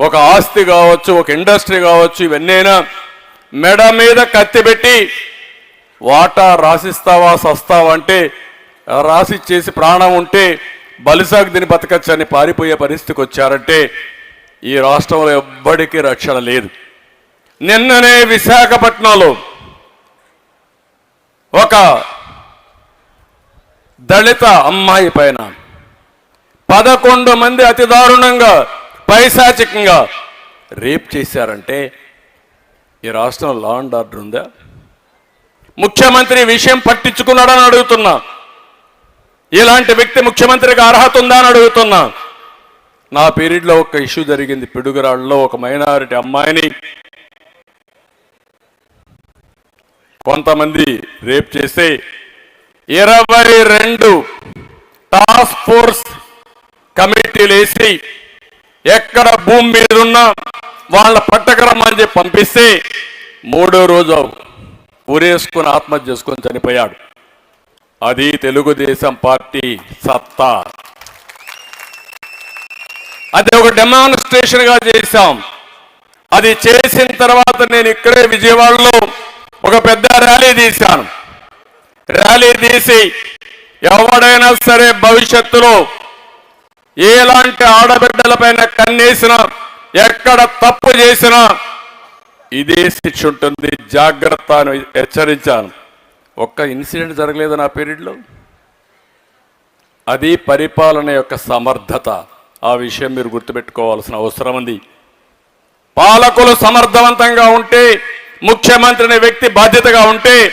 ఒక ఆస్తి కావచ్చు ఒక ఇండస్ట్రీ కావచ్చు ఇవన్నైనా మెడ మీద కత్తి పెట్టి వాటా రాసిస్తావా సస్తావా అంటే రాసిచ్చేసి ప్రాణం ఉంటే బలిసాగు దీని బతకచ్చని పారిపోయే పరిస్థితికి వచ్చారంటే ఈ రాష్ట్రంలో ఎవ్వడికి రక్షణ లేదు. నిన్ననే విశాఖపట్నంలో ఒక దళిత అమ్మాయి పైన పదకొండు మంది అతి దారుణంగా పైశాచికంగా రేప్ చేశారంటే ఈ రాష్ట్రం లా అండ్ ఆర్డర్ ఉందా? ముఖ్యమంత్రి విషయం పట్టించుకున్నాడని అడుగుతున్నా. ఇలాంటి వ్యక్తి ముఖ్యమంత్రికి అర్హత ఉందా అని అడుగుతున్నా. నా పీరియడ్లో ఒక ఇష్యూ జరిగింది. పిడుగురాళ్ళలో ఒక మైనారిటీ అమ్మాయిని కొంతమంది రేప్ చేస్తే ఇరవై రెండు టాస్క్ ఫోర్స్ కమిటీలు వేసి ఎక్కడ భూమి మీద ఉన్నా వాళ్ళ పట్టకరమ్మని చెప్పి పంపిస్తే మూడో రోజు ఊరేసుకుని ఆత్మహత్య చేసుకొని చనిపోయాడు. అది తెలుగుదేశం పార్టీ సత్తా. అది ఒక డెమాన్స్ట్రేషన్గా చేశాం. అది చేసిన తర్వాత నేను ఇక్కడే విజయవాడలో ఒక పెద్ద ర్యాలీ తీశాను. ర్యాలీ తీసి ఎవడైనా సరే భవిష్యత్తులో ఎలాంటి ఆడబిడ్డలపైన కన్నేసినా ఎక్కడ తప్పు చేసినా ఇదే శిక్ష ఉంటుంది. జాగ్రత్త అని హెచ్చరించాను. ఒక్క ఇన్సిడెంట్ జరగలేదు నా పీరియడ్లో? అది పరిపాలన యొక్క సమర్థత. ఆ విషయం మీరు గుర్తుపెట్టుకోవాల్సిన అవసరం ఉంది. పాలకులు సమర్థవంతంగా ఉంటే ముఖ్యమంత్రి అనే వ్యక్తి బాధ్యతగా ఉంటే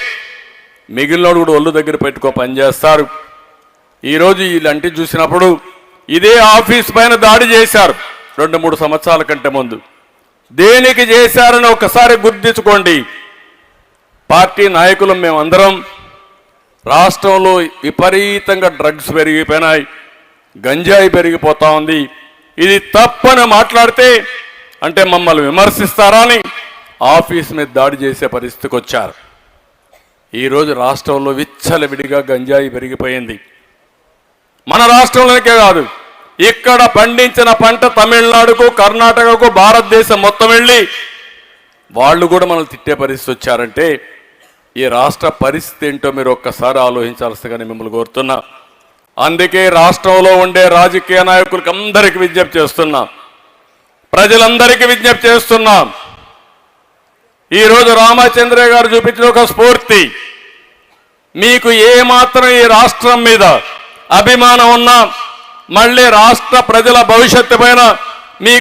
మిగిలినోడు కూడా ఒళ్ళు దగ్గర పెట్టుకో పనిచేస్తారు ఈరోజు ఇలాంటివి చూసినప్పుడు ఇదే ఆఫీస్ పైన దాడి చేశారు రెండు మూడు సంవత్సరాల కంటే ముందు. దేనికి చేశారని ఒకసారి గుర్తించుకోండి. పార్టీ నాయకులు మేమందరం రాష్ట్రంలో విపరీతంగా డ్రగ్స్ పెరిగిపోయినాయి గంజాయి పెరిగిపోతా ఉంది. ఇది తప్పని మాట్లాడితే అంటే మమ్మల్ని విమర్శిస్తారా అని ఆఫీస్ మీద దాడి చేసే పరిస్థితికి వచ్చారు. ఈరోజు రాష్ట్రంలో విచ్చలవిడిగా గంజాయి పెరిగిపోయింది. మన రాష్ట్రంలోనికే కాదు ఇక్కడ పండించిన పంట తమిళనాడుకు కర్ణాటకకు భారతదేశం మొత్తం వెళ్ళి వాళ్ళు కూడా మనల్ని తిట్టే పరిస్థితి వచ్చారంటే ఈ రాష్ట్ర పరిస్థితి ఏంటో మీరు ఒక్కసారి ఆలోచించాల్సిందిగా మిమ్మల్ని కోరుతున్నా. అందుకే రాష్ట్రంలో ఉండే రాజకీయ నాయకులకు అందరికీ విజ్ఞప్తి చేస్తున్నా. ప్రజలందరికీ విజ్ఞప్తి చేస్తున్నాం. ఈరోజు రామచంద్రయ్య గారు చూపించిన ఒక స్ఫూర్తి. మీకు ఏమాత్రం ఈ రాష్ట్రం మీద అభిమానం ఉన్నా మళ్ళీ రాష్ట్ర ప్రజల భవిష్యత్తు పైన